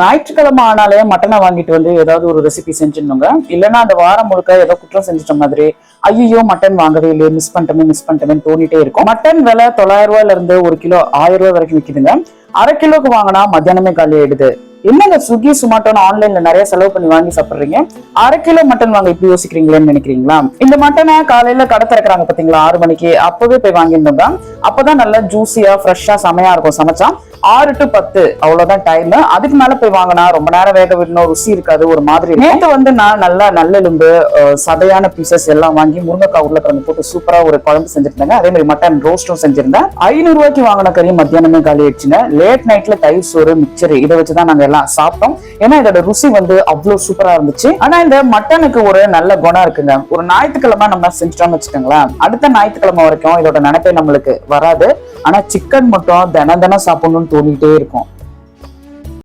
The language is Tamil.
ஞாயிற்றுக்கிழமை ஆனாலே மட்டனை வாங்கிட்டு வந்து ஏதாவது ஒரு ரெசிபி செஞ்சிடணுங்க. இல்லைன்னா அந்த வாரம் முழுக்க ஏதோ குற்றம் செஞ்சிட்ட மாதிரி ஐயோ மட்டன் வாங்கவே இல்லையே மிஸ் பண்ணிட்டோமே மிஸ் பண்ணிட்டோமேன்னு தோணிட்டே இருக்கும். மட்டன் விலை தொள்ளாயிரம் ரூபாயில இருந்து ஒரு கிலோ ஆயிரம் ரூபாய் வரைக்கும் விற்கிதுங்க அரை கிலோக்கு வாங்கினா மத்தியானமே காலி ஆயிடுது. என்னங்க ஸ்விக்கி சுமாட்டோன்னு ஆன்லைன்ல நிறைய செலவு பண்ணி வாங்கி சாப்பிடுறீங்க? அரை கிலோ மட்டன் வாங்க இப்படி யோசிக்கிறீங்களேன்னு நினைக்கிறீங்களா? இந்த மட்டனை காலையில கடை திறக்கிறாங்க பாத்தீங்களா ஆறு மணிக்கு அப்பவே போய் வாங்கியிருந்தோங்க. அப்பதான் நல்லா ஜூஸியா ஃப்ரெஷ்ஷா செமையா இருக்கும். சமைச்சா ஆறு டு பத்து அவ்வளவுதான் டைம் அதுக்கு மேல போய் வாங்கினா ரொம்ப நேரம் வேக விடணும் ருசி இருக்காது ஒரு மாதிரி நேற்று வந்து நான் நல்லா நல்லெலும்பு சதையான பீசஸ் எல்லாம் வாங்கி முருங்கைக்காய் உருளைக்கிழங்கு போட்டு சூப்பரா ஒரு குழம்பு செஞ்சிருந்தேங்க. அதே மாதிரி மட்டன் ரோஸ்டும் செஞ்சிருந்தேன். ஐநூறு ரூபாய்க்கு வாங்கின கறி மத்தியானமே காலி ஆயிடுச்சுங்க. லேட் நைட்ல தயிர் சோறு மிக்சர் இதை வச்சுதான் நாங்க எல்லாம் சாப்பிட்டோம். ஏன்னா இதோட ருசி வந்து அவ்வளவு சூப்பரா இருந்துச்சு. ஆனா இந்த மட்டனுக்கு ஒரு நல்ல குணம் இருக்குங்க. ஒரு ஞாயிற்றுக்கிழமை நம்ம செஞ்சிட்டோம்னு வச்சுக்கோங்களேன். அடுத்த ஞாயிற்றுக்கிழமை வரைக்கும் இதோட நினைப்பே நம்மளுக்கு வராது. ஆனா சிக்கன் மட்டும் தினம் தினம் சாப்பிடணும்னு தோணிட்டே இருக்கும்.